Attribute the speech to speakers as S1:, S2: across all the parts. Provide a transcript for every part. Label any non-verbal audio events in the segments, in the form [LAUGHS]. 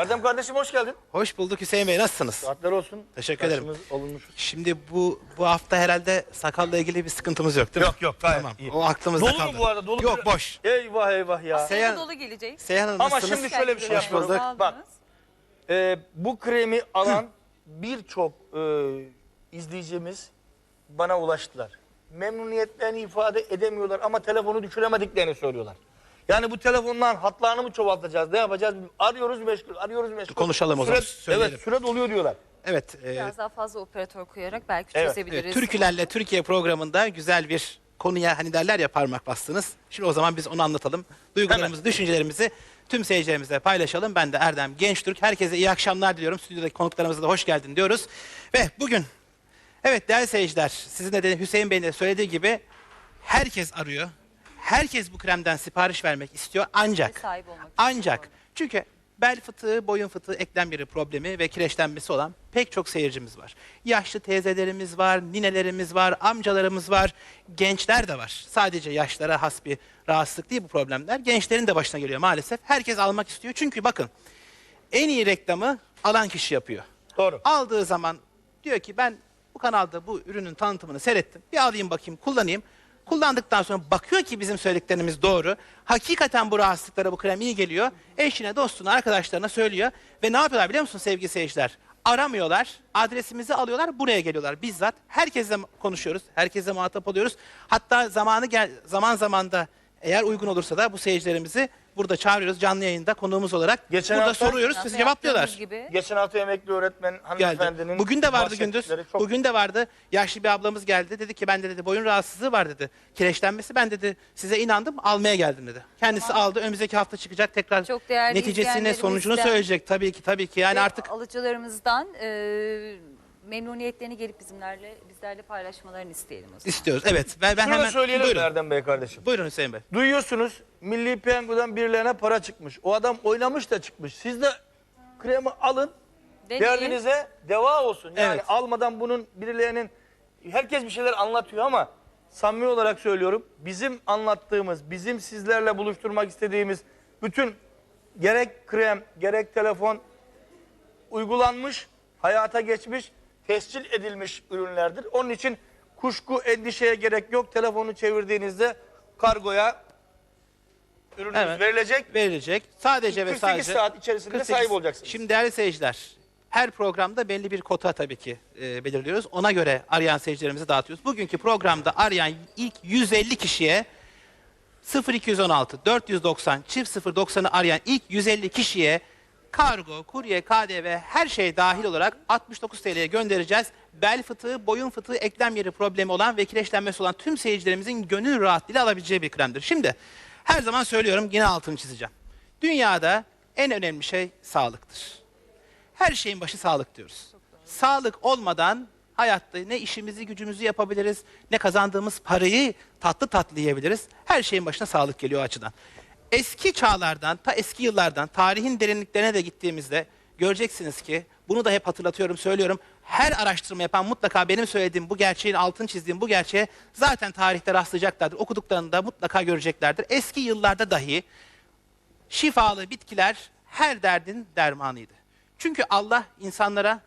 S1: Erdem kardeşim hoş geldin.
S2: Hoş bulduk Hüseyin Bey nasılsınız?
S1: Saatler olsun.
S2: Teşekkür ederim.
S1: Karşımız olunmuş.
S2: Şimdi bu bu hafta herhalde sakalla ilgili bir sıkıntımız yok değil mi?
S1: Yok, yok, gayet
S2: tamam.
S1: iyi.
S2: O aklımızda
S1: Dolu
S2: kaldı.
S1: mu bu arada? Dolu
S2: Yok
S1: bir-
S2: boş.
S1: Eyvah eyvah ya.
S2: Se- Seyhan-
S3: Dolu gelecek.
S2: Seyhan Hanım
S1: Ama
S2: nasılsınız?
S1: şimdi şöyle bir şey
S2: Hoş
S1: yapıyorum.
S2: bulduk.
S1: Bak e, bu kremi alan [CLEARS THROAT] birçok e, izleyicimiz bana ulaştılar. Memnuniyetlerini ifade edemiyorlar ama telefonu düşüremediklerini söylüyorlar. Yani bu telefondan hatlarını mı çoğaltacağız? Ne yapacağız? Arıyoruz meşgul, arıyoruz meşgul.
S2: Konuşalım o zaman,
S1: Süre-
S2: söyleyelim.
S1: Evet, süre doluyor diyorlar.
S2: Evet. e,
S3: Biraz daha fazla operatör koyarak belki
S1: Evet,
S3: çözebiliriz.
S2: evet, Türkülerle Türkiye programında güzel bir konuya hani derler ya parmak bastınız. Şimdi o zaman biz onu anlatalım. Duygularımızı, düşüncelerimizi tüm seyircilerimizle paylaşalım. Ben de Erdem Gençtürk. Herkese iyi akşamlar diliyorum. Stüdyodaki konuklarımıza da hoş geldin diyoruz. Ve bugün Evet değerli seyirciler, sizin de Hüseyin Bey'in de söylediği gibi herkes arıyor. Herkes bu kremden sipariş vermek istiyor ancak
S3: Ve sahip olmak
S2: ancak çünkü bel fıtığı, boyun fıtığı, eklem yeri problemi ve kireçlenmesi olan pek çok seyircimiz var. Yaşlı teyzelerimiz var, ninelerimiz var, amcalarımız var, gençler de var. Sadece yaşlara has bir rahatsızlık değil bu problemler. Gençlerin de başına geliyor maalesef. Herkes almak istiyor. Çünkü bakın en iyi reklamı alan kişi yapıyor.
S1: Doğru.
S2: Aldığı zaman diyor ki ben bu kanalda bu ürünün tanıtımını seyrettim. Bir alayım bakayım kullanayım. Kullandıktan sonra bakıyor ki bizim söylediklerimiz doğru. Hakikaten bu rahatsızlıklara bu krem iyi geliyor. Eşine, dostuna, arkadaşlarına söylüyor. Ve ne yapıyorlar biliyor musun sevgili seyirciler? Aramıyorlar, adresimizi alıyorlar, buraya geliyorlar bizzat. Herkesle konuşuyoruz, herkesle muhatap oluyoruz. Hatta zamanı gel zaman zaman da eğer uygun olursa da bu seyircilerimizi burada çağırıyoruz canlı yayında konuğumuz olarak.
S1: Geçen
S2: burada
S1: hafta-
S2: soruyoruz, siz cevaplıyorlar.
S3: Gibi.
S1: Geçen hafta emekli öğretmen
S2: geldi.
S1: hanımefendinin
S2: Bugün de vardı gündüz.
S1: bahsettikleri çok
S2: Bugün de vardı. Yaşlı bir ablamız geldi. Dedi ki ben de dedi boyun rahatsızlığı var dedi. Kireçlenmesi ben dedi size inandım almaya geldim dedi. Kendisi aldı. Önümüzdeki hafta çıkacak tekrar
S3: Çok değerli
S2: neticesini sonucunu söyleyecek. Tabii ki tabii ki. Yani
S3: Ve
S2: artık
S3: alıcılarımızdan e, memnuniyetlerini gelip bizimlerle bizlerle paylaşmalarını isteyelim o zaman.
S2: istiyoruz. Evet. Ben, ben
S1: Şunu da
S2: hemen
S1: söyleyelim
S2: buyurun.
S1: Erdem Bey kardeşim.
S2: Buyurun Hüseyin Bey.
S1: Duyuyorsunuz Milli Piyango'dan birilerine para çıkmış. O adam oynamış da çıkmış. Siz de kremi alın.
S3: Deneyin.
S1: Derdinize deva olsun. Yani
S2: Evet.
S1: almadan bunun birilerinin herkes bir şeyler anlatıyor ama samimi olarak söylüyorum. Bizim anlattığımız, bizim sizlerle buluşturmak istediğimiz bütün gerek krem, gerek telefon uygulanmış, hayata geçmiş, tescil edilmiş ürünlerdir. Onun için kuşku, endişeye gerek yok. Telefonu çevirdiğinizde kargoya ürününüz
S2: Evet.
S1: verilecek.
S2: Verilecek. Sadece ve
S1: 48
S2: sadece
S1: saat içerisinde
S2: 48
S1: sahip olacaksınız.
S2: Şimdi değerli seyirciler, her programda belli bir kota tabii ki e, belirliyoruz. Ona göre arayan seyircilerimizi dağıtıyoruz. Bugünkü programda arayan ilk 150 kişiye 0216 490 çift 090'ı arayan ilk 150 kişiye kargo, kurye, KDV her şey dahil olarak 69 TL'ye göndereceğiz. Bel fıtığı, boyun fıtığı, eklem yeri problemi olan ve kireçlenmesi olan tüm seyircilerimizin gönül rahatlığıyla alabileceği bir kremdir. Şimdi her zaman söylüyorum yine altını çizeceğim. Dünyada en önemli şey sağlıktır. Her şeyin başı sağlık diyoruz. Sağlık olmadan hayatta ne işimizi gücümüzü yapabiliriz, ne kazandığımız parayı tatlı tatlı yiyebiliriz. Her şeyin başına sağlık geliyor o açıdan. Eski çağlardan, ta eski yıllardan, tarihin derinliklerine de gittiğimizde göreceksiniz ki, bunu da hep hatırlatıyorum, söylüyorum. Her araştırma yapan mutlaka benim söylediğim bu gerçeğin altını çizdiğim bu gerçeğe zaten tarihte rastlayacaklardır. Okuduklarında mutlaka göreceklerdir. Eski yıllarda dahi şifalı bitkiler her derdin dermanıydı. Çünkü Allah insanlara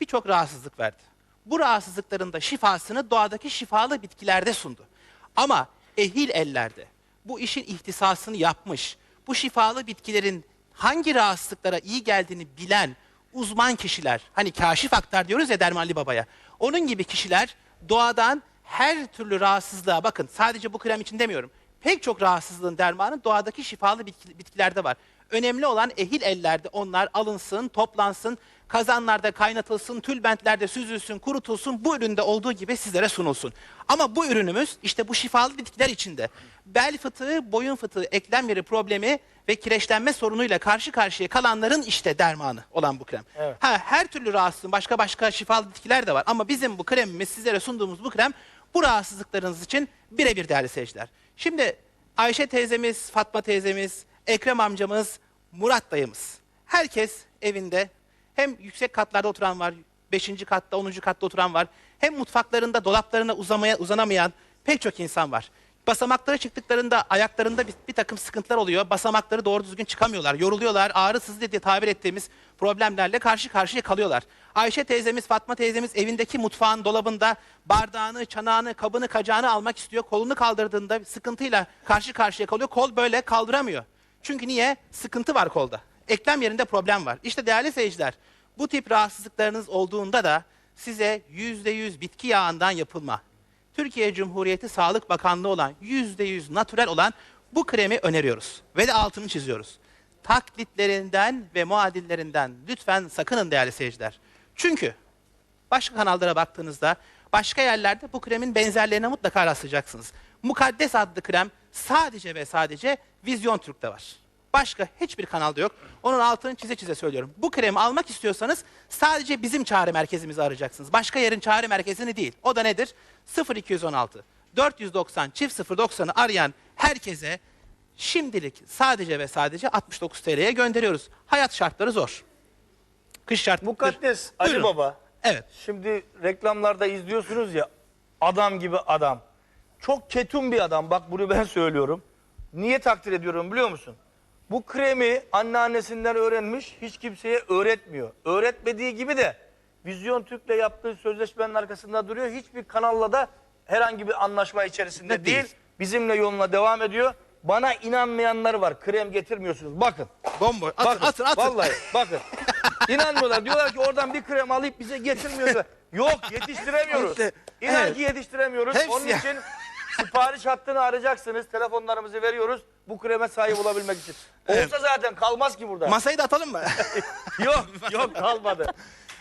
S2: birçok rahatsızlık verdi. Bu rahatsızlıkların da şifasını doğadaki şifalı bitkilerde sundu. Ama ehil ellerde bu işin ihtisasını yapmış, bu şifalı bitkilerin hangi rahatsızlıklara iyi geldiğini bilen uzman kişiler, hani kaşif aktar diyoruz ya Dermanlı Baba'ya, onun gibi kişiler doğadan her türlü rahatsızlığa bakın sadece bu krem için demiyorum. Pek çok rahatsızlığın dermanı doğadaki şifalı bitki- bitkilerde var. Önemli olan ehil ellerde onlar alınsın, toplansın, kazanlarda kaynatılsın, tülbentlerde süzülsün, kurutulsun, bu üründe olduğu gibi sizlere sunulsun. Ama bu ürünümüz işte bu şifalı bitkiler içinde. Bel fıtığı, boyun fıtığı, eklem yeri problemi ve kireçlenme sorunuyla karşı karşıya kalanların işte dermanı olan bu krem.
S1: Evet.
S2: Ha, her türlü rahatsızlığın başka başka şifalı bitkiler de var ama bizim bu kremimiz sizlere sunduğumuz bu krem bu rahatsızlıklarınız için birebir değerli seyirciler. Şimdi Ayşe teyzemiz, Fatma teyzemiz, Ekrem amcamız, Murat dayımız. Herkes evinde hem yüksek katlarda oturan var, 5. katta, 10. katta oturan var. Hem mutfaklarında dolaplarına uzamaya uzanamayan pek çok insan var. Basamaklara çıktıklarında ayaklarında bir, bir takım sıkıntılar oluyor. Basamakları doğru düzgün çıkamıyorlar. Yoruluyorlar. Ağrı sızı diye tabir ettiğimiz problemlerle karşı karşıya kalıyorlar. Ayşe teyzemiz, Fatma teyzemiz evindeki mutfağın dolabında bardağını, çanağını, kabını, kacağını almak istiyor. Kolunu kaldırdığında sıkıntıyla karşı karşıya kalıyor. Kol böyle kaldıramıyor. Çünkü niye? Sıkıntı var kolda. Eklem yerinde problem var. İşte değerli seyirciler, bu tip rahatsızlıklarınız olduğunda da size %100 bitki yağından yapılma, Türkiye Cumhuriyeti Sağlık Bakanlığı olan %100 natürel olan bu kremi öneriyoruz. Ve de altını çiziyoruz. Taklitlerinden ve muadillerinden lütfen sakının değerli seyirciler. Çünkü başka kanallara baktığınızda başka yerlerde bu kremin benzerlerine mutlaka rastlayacaksınız. Mukaddes adlı krem sadece ve sadece Vizyon Türk'te var. Başka hiçbir kanalda yok. Onun altını çize çize söylüyorum. Bu kremi almak istiyorsanız sadece bizim çağrı merkezimizi arayacaksınız. Başka yerin çağrı merkezini değil. O da nedir? 0216 490 çift 090'ı arayan herkese şimdilik sadece ve sadece 69 TL'ye gönderiyoruz. Hayat şartları zor. Kış şartları.
S1: Mukaddes Ali
S2: Buyurun.
S1: Baba.
S2: Evet.
S1: Şimdi reklamlarda izliyorsunuz ya adam gibi adam. Çok ketum bir adam bak bunu ben [LAUGHS] söylüyorum. Niye takdir ediyorum biliyor musun? Bu kremi anneannesinden öğrenmiş hiç kimseye öğretmiyor. Öğretmediği gibi de Vizyon Türk'le yaptığı sözleşmenin arkasında duruyor. Hiçbir kanalla da herhangi bir anlaşma içerisinde değil.
S2: değil.
S1: Bizimle yoluna devam ediyor. Bana inanmayanlar var. Krem getirmiyorsunuz. Bakın.
S2: Bomboş. Atın,
S1: Bakın,
S2: atın, atın.
S1: Vallahi bakın. [LAUGHS] İnanmıyorlar. Diyorlar ki oradan bir krem alıp bize getirmiyor. [LAUGHS] Yok yetiştiremiyoruz. İnan ki yetiştiremiyoruz.
S2: Hepsi
S1: Onun
S2: ya.
S1: için sipariş hattını arayacaksınız. Telefonlarımızı veriyoruz. Bu kreme sahip olabilmek için. Olsa zaten kalmaz ki burada.
S2: Masayı da atalım mı? [LAUGHS]
S1: yok yok kalmadı.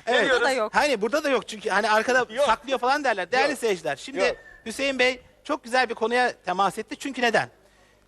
S2: Evet.
S1: Veriyoruz.
S3: da yok.
S2: Hani burada da yok çünkü hani arkada
S1: Yok.
S2: saklıyor falan derler. Değerli
S1: Yok.
S2: seyirciler. Şimdi
S1: Yok.
S2: Hüseyin Bey çok güzel bir konuya temas etti. Çünkü neden?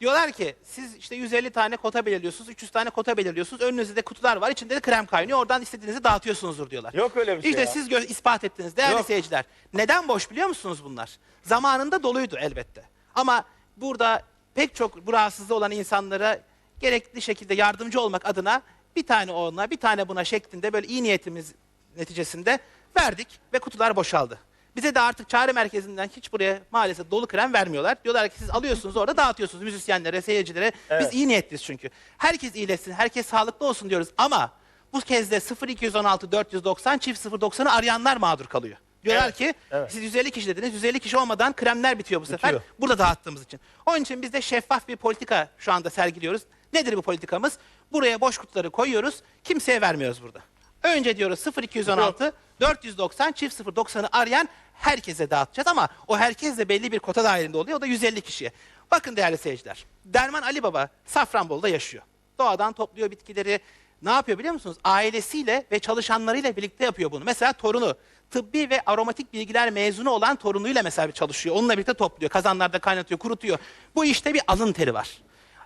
S2: Diyorlar ki siz işte 150 tane kota belirliyorsunuz, 300 tane kota belirliyorsunuz. Önünüzde de kutular var, içinde de krem kaynıyor. Oradan istediğinizi dağıtıyorsunuzdur diyorlar.
S1: Yok öyle bir şey
S2: İşte
S1: ya.
S2: siz gö- ispat ettiniz değerli
S1: Yok.
S2: seyirciler. Neden boş biliyor musunuz bunlar? Zamanında doluydu elbette. Ama burada pek çok bu rahatsızlığı olan insanlara gerekli şekilde yardımcı olmak adına bir tane ona, bir tane buna şeklinde böyle iyi niyetimiz neticesinde verdik ve kutular boşaldı. Bize de artık çağrı merkezinden hiç buraya maalesef dolu krem vermiyorlar. Diyorlar ki siz alıyorsunuz orada dağıtıyorsunuz müzisyenlere, seyircilere.
S1: Evet.
S2: Biz iyi niyetliyiz çünkü. Herkes iyileşsin, herkes sağlıklı olsun diyoruz ama bu kez de 0216 490 çift 090'ı arayanlar mağdur kalıyor. Diyorlar
S1: Evet,
S2: ki
S1: evet.
S2: siz 150 kişi dediniz. 150 kişi olmadan kremler bitiyor bu sefer.
S1: Bitiyor.
S2: Burada dağıttığımız için. Onun için biz de şeffaf bir politika şu anda sergiliyoruz. Nedir bu politikamız? Buraya boş kutuları koyuyoruz. Kimseye vermiyoruz burada. Önce diyoruz 0216 490 çift 090'ı arayan herkese dağıtacağız ama o herkes de belli bir kota dahilinde oluyor. O da 150 kişiye. Bakın değerli seyirciler. Derman Ali Baba Safranbolu'da yaşıyor. Doğadan topluyor bitkileri. Ne yapıyor biliyor musunuz? Ailesiyle ve çalışanlarıyla birlikte yapıyor bunu. Mesela torunu tıbbi ve aromatik bilgiler mezunu olan torunuyla mesela çalışıyor. Onunla birlikte topluyor. Kazanlarda kaynatıyor, kurutuyor. Bu işte bir alın teri var.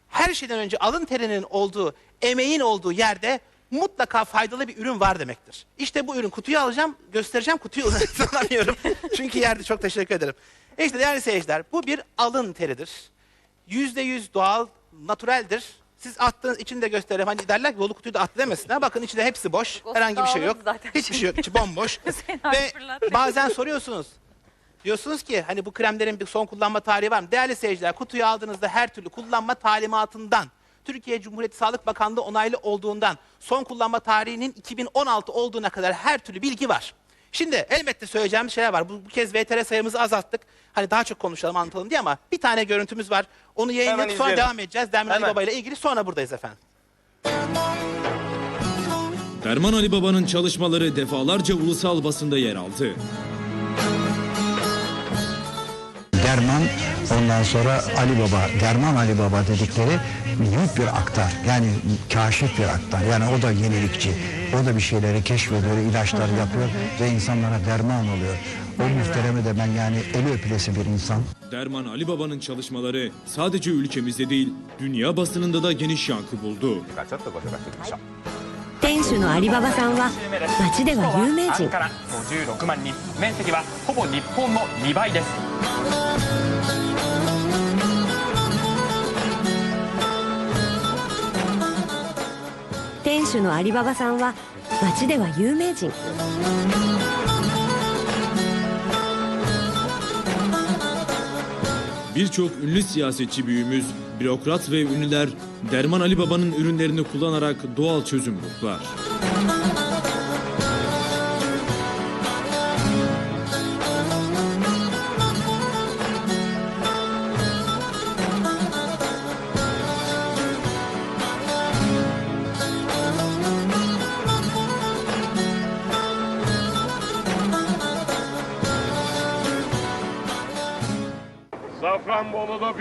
S2: Her şeyden önce alın terinin olduğu, emeğin olduğu yerde mutlaka faydalı bir ürün var demektir. İşte bu ürün kutuyu alacağım, göstereceğim kutuyu [LAUGHS] uzatmıyorum. Çünkü yerde çok teşekkür ederim. İşte değerli seyirciler bu bir alın teridir. Yüzde yüz doğal, natüreldir. Siz attığınız içini de gösterelim. Hani derler ki dolu kutuyu da attı demesinler. Bakın içinde hepsi boş. Herhangi bir şey yok.
S3: zaten
S2: Hiçbir şey yok. İçi bomboş. [LAUGHS]
S3: Hüseyin abi
S2: Ve
S3: fırlattı.
S2: bazen soruyorsunuz. Diyorsunuz ki hani bu kremlerin bir son kullanma tarihi var mı? Değerli seyirciler kutuyu aldığınızda her türlü kullanma talimatından, Türkiye Cumhuriyeti Sağlık Bakanlığı onaylı olduğundan, son kullanma tarihinin 2016 olduğuna kadar her türlü bilgi var. Şimdi elbette söyleyeceğimiz şeyler var. Bu, bu kez VTR sayımızı azalttık. Hani daha çok konuşalım anlatalım diye ama bir tane görüntümüz var. Onu yayınlayıp sonra devam edeceğiz. Derman Ali. Baba ile ilgili sonra buradayız efendim.
S4: Derman Ali Baba'nın çalışmaları defalarca ulusal basında yer aldı.
S5: Derman ondan sonra Ali Baba, Derman Ali Baba dedikleri büyük bir aktar. Yani kaşif bir aktar. Yani o da yenilikçi. O da bir şeyleri keşfediyor, ilaçlar yapıyor ve insanlara derman oluyor. O muhtereme de ben yani eli öpülesi bir insan.
S4: Derman Ali Baba'nın çalışmaları sadece ülkemizde değil, dünya basınında da geniş yankı buldu.
S6: 店主のアリババさんは町では有名人
S7: から56万人面積はほぼ日本の2倍です
S6: 店主のアリババさんは町では有名人
S4: Birçok ünlü siyasetçi büyüğümüz, bürokrat ve ünlüler Derman Ali Baba'nın ürünlerini kullanarak doğal çözüm buldular.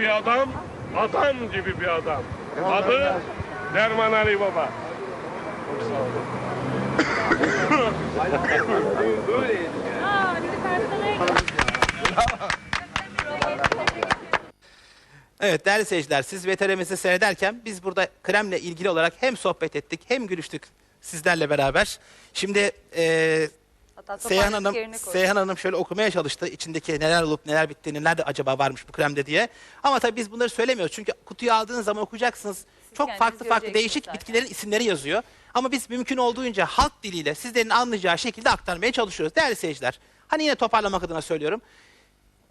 S8: Bir adam, adam gibi bir adam. Adı Derman Ali Baba.
S2: Evet değerli seyirciler siz VTR'mizi seyrederken biz burada kremle ilgili olarak hem sohbet ettik hem gülüştük sizlerle beraber. Şimdi e,
S3: Hatta
S2: Seyhan Hanım,
S3: yerine.
S2: Seyhan Hanım şöyle okumaya çalıştı içindeki neler olup neler bittiğini, nerede acaba varmış bu kremde diye. Ama tabii biz bunları söylemiyoruz çünkü kutuyu aldığınız zaman okuyacaksınız. Çok
S3: kendiniz
S2: farklı farklı
S3: göreceksiniz
S2: değişik
S3: zaten.
S2: bitkilerin isimleri yazıyor. Ama biz mümkün olduğunca halk diliyle sizlerin anlayacağı şekilde aktarmaya çalışıyoruz. Değerli seyirciler, hani yine toparlamak adına söylüyorum.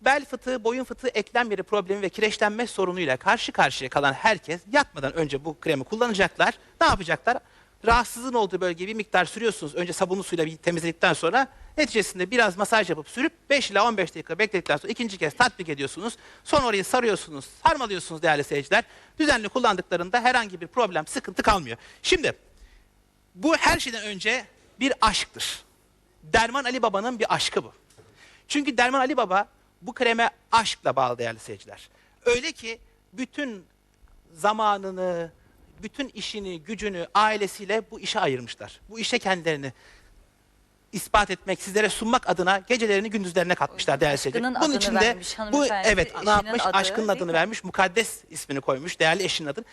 S2: Bel fıtığı, boyun fıtığı, eklem yeri problemi ve kireçlenme sorunuyla karşı karşıya kalan herkes yatmadan önce bu kremi kullanacaklar. Ne yapacaklar? Rahatsızlığın olduğu bölgeyi bir miktar sürüyorsunuz. Önce sabunlu suyla bir temizledikten sonra neticesinde biraz masaj yapıp sürüp 5 ila 15 dakika bekledikten sonra ikinci kez tatbik ediyorsunuz. Sonra orayı sarıyorsunuz, sarmalıyorsunuz değerli seyirciler. Düzenli kullandıklarında herhangi bir problem, sıkıntı kalmıyor. Şimdi bu her şeyden önce bir aşktır. Derman Ali Baba'nın bir aşkı bu. Çünkü Derman Ali Baba bu kreme aşkla bağlı değerli seyirciler. Öyle ki bütün zamanını, bütün işini, gücünü ailesiyle bu işe ayırmışlar. Bu işe kendilerini ispat etmek, sizlere sunmak adına gecelerini gündüzlerine katmışlar değerli seyirciler.
S3: Aşkının adını vermiş
S2: bu evet ne yapmış?
S3: adı,
S2: Aşkının adını
S3: mi?
S2: vermiş, mukaddes ismini koymuş, değerli eşinin adını.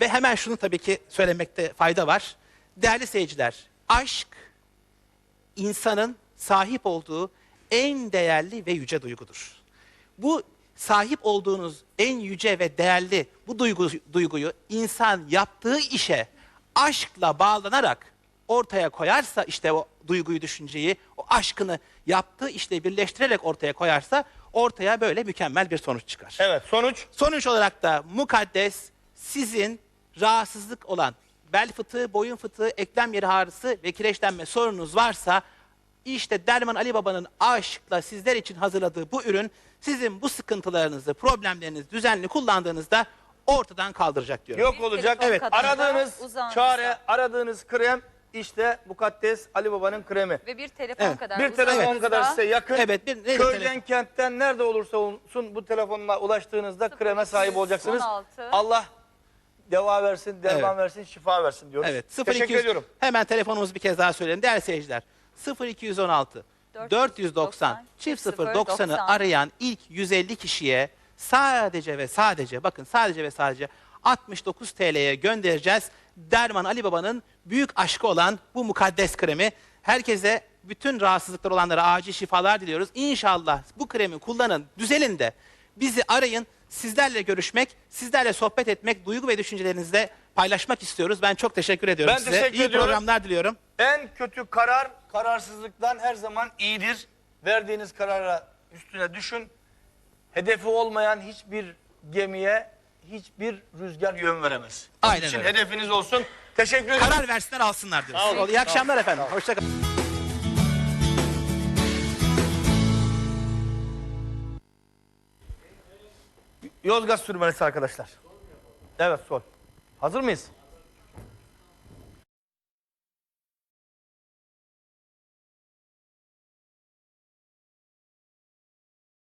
S2: Ve hemen şunu tabii ki söylemekte fayda var. Değerli seyirciler, aşk insanın sahip olduğu en değerli ve yüce duygudur. Bu sahip olduğunuz en yüce ve değerli bu duygu, duyguyu insan yaptığı işe aşkla bağlanarak ortaya koyarsa işte o duyguyu, düşünceyi, o aşkını yaptığı işle birleştirerek ortaya koyarsa ortaya böyle mükemmel bir sonuç çıkar.
S1: Evet sonuç
S2: Sonuç olarak da mukaddes sizin rahatsızlık olan bel fıtığı, boyun fıtığı, eklem yeri ağrısı ve kireçlenme sorununuz varsa işte Derman Ali Baba'nın aşkla sizler için hazırladığı bu ürün sizin bu sıkıntılarınızı, problemlerinizi düzenli kullandığınızda ortadan kaldıracak diyorum.
S1: yok olacak.
S3: telefon
S1: Evet.
S3: katında
S1: Aradığınız çare, aradığınız krem işte Mukaddes Ali Baba'nın kremi.
S3: Ve bir telefon
S2: Evet.
S3: kadar
S1: Bir telefon
S3: uzağınızda
S1: kadar size yakın.
S2: Evet, bir- nerede
S1: Köyden,
S2: telefon?
S1: kentten nerede olursa olsun bu telefonla ulaştığınızda kreme sahip olacaksınız.
S3: 16.
S1: Allah deva versin, derman
S2: Evet.
S1: versin, şifa versin diyoruz.
S2: Evet.
S1: Teşekkür
S2: 0200
S1: ediyorum.
S2: Hemen telefonumuzu bir kez daha söyleyelim. Değerli seyirciler. 0216 490 çift 090'ı arayan ilk 150 kişiye sadece ve sadece bakın sadece ve sadece 69 TL'ye göndereceğiz. Derman Ali Baba'nın büyük aşkı olan bu mukaddes kremi. Herkese bütün rahatsızlıklar olanlara acil şifalar diliyoruz. İnşallah bu kremi kullanın, düzelin de bizi arayın. Sizlerle görüşmek, sizlerle sohbet etmek, duygu ve düşüncelerinizle paylaşmak istiyoruz. Ben çok teşekkür ediyorum
S1: Ben
S2: size.
S1: teşekkür
S2: İyi
S1: ediyorum.
S2: programlar diliyorum.
S1: En kötü karar kararsızlıktan her zaman iyidir. Verdiğiniz karara üstüne düşün. Hedefi olmayan hiçbir gemiye hiçbir rüzgar yön veremez. Onun
S2: Aynen
S1: için
S2: öyle.
S1: hedefiniz olsun. Teşekkür ederim.
S2: Karar versinler alsınlar diyoruz.
S1: Sağ olun.
S2: İyi akşamlar efendim. Hoşçakalın.
S1: Yozgat sürmenesi arkadaşlar. Evet sol. Hazır mıyız?